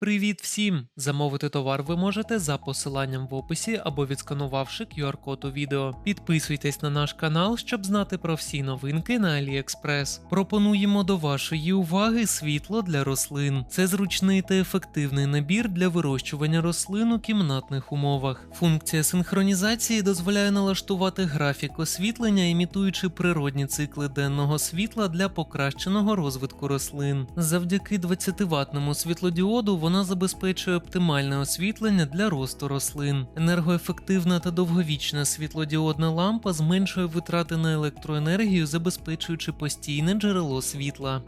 Привіт всім! Замовити товар ви можете за посиланням в описі або відсканувавши QR-код у відео. Підписуйтесь на наш канал, щоб знати про всі новинки на AliExpress. Пропонуємо до вашої уваги світло для рослин. Це зручний та ефективний набір для вирощування рослин у кімнатних умовах. Функція синхронізації дозволяє налаштувати графік освітлення, імітуючи природні цикли денного світла для покращеного розвитку рослин. Завдяки 20-ваттному світлодіоду вона забезпечує оптимальне освітлення для росту рослин. Енергоефективна та довговічна світлодіодна лампа зменшує витрати на електроенергію, забезпечуючи постійне джерело світла.